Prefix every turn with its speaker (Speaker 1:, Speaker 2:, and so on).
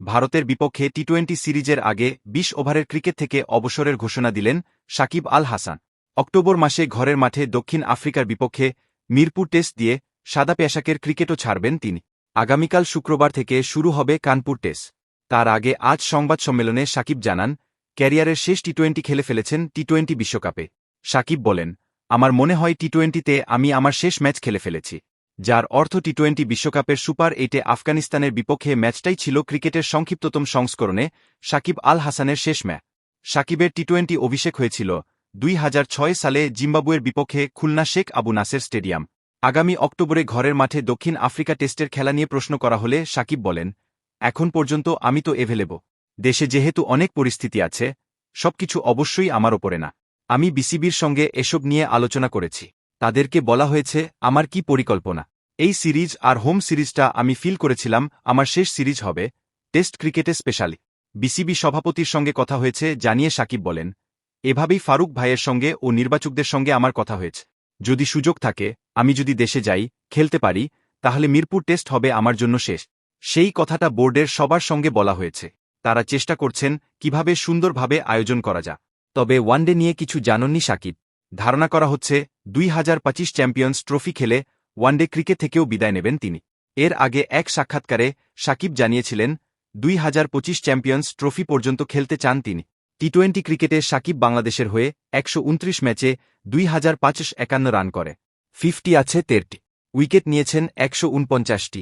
Speaker 1: ভারতের বিপক্ষে T twenty সিরিজের আগে ২০ ওভারের ক্রিকেট থেকে অবসরের ঘোষণা দিলেন সাকিব আল হাসান। অক্টোবর মাসে ঘরের মাঠে দক্ষিণ আফ্রিকার বিপক্ষে মিরপুর টেস্ট দিয়ে সাদা পেশাকের ক্রিকেটও ছাড়বেন তিনি। আগামীকাল শুক্রবার থেকে শুরু হবে কানপুর টেস্ট। তার আগে আজ সংবাদ সম্মেলনে সাকিব জানান, ক্যারিয়ারের শেষ টি টোয়েন্টি খেলে ফেলেছেন টি টোয়েন্টি বিশ্বকাপে। সাকিব বলেন, আমার মনে হয় টি টোয়েন্টিতে আমি আমার শেষ ম্যাচ খেলে ফেলেছি। যার অর্থ টি টোয়েন্টি বিশ্বকাপের সুপার এইটে আফগানিস্তানের বিপক্ষে ম্যাচটাই ছিল ক্রিকেটের সংক্ষিপ্ততম সংস্করণে সাকিব আল হাসানের শেষ ম্যাচ সাকিবের টি টোয়েন্টি অভিষেক হয়েছিল দুই হাজার ছয় সালে জিম্বাবুয়ের বিপক্ষে খুলনা শেখ আবু নাসের স্টেডিয়াম। আগামী অক্টোবরে ঘরের মাঠে দক্ষিণ আফ্রিকা টেস্টের খেলা নিয়ে প্রশ্ন করা হলে সাকিব বলেন, এখন পর্যন্ত আমি তো এভেলেব দেশে যেহেতু অনেক পরিস্থিতি আছে, সবকিছু অবশ্যই আমার ওপরে না। আমি বিসিবির সঙ্গে এসব নিয়ে আলোচনা করেছি। তাদেরকে বলা হয়েছে, আমার কি পরিকল্পনা? এই সিরিজ আর হোম সিরিজটা আমি ফিল করেছিলাম, আমার শেষ সিরিজ হবে, টেস্ট ক্রিকেটে স্পেশালি। বিসিবি সভাপতির সঙ্গে কথা হয়েছে, জানিয়ে সাকিব বলেন, এভাবেই ফারুক ভাইয়ের সঙ্গে ও নির্বাচকদের সঙ্গে আমার কথা হয়েছে। যদি সুযোগ থাকে, আমি যদি দেশে যাই, খেলতে পারি, তাহলে মিরপুর টেস্ট হবে আমার জন্য শেষ। সেই কথাটা বোর্ডের সবার সঙ্গে বলা হয়েছে। তারা চেষ্টা করছেন, কীভাবে সুন্দরভাবে আয়োজন করা যা তবে ওয়ানডে নিয়ে কিছু জানননি সাকিব। ধারণা করা হচ্ছে দুই হাজার পঁচিশ চ্যাম্পিয়ন্স ট্রফি খেলে ওয়ানডে ক্রিকেট থেকেও বিদায় নেবেন তিনি। এর আগে এক সাক্ষাৎকারে সাকিব জানিয়েছিলেন, দুই হাজার পঁচিশ চ্যাম্পিয়ন্স ট্রফি পর্যন্ত খেলতে চান তিনি। টি টোয়েন্টি ক্রিকেটে সাকিব বাংলাদেশের হয়ে একশো উনত্রিশ ম্যাচে দুই হাজার পাঁচশো একান্ন রান করে। ফিফটি আছে তেরটি। উইকেট নিয়েছেন একশো উনপঞ্চাশটি।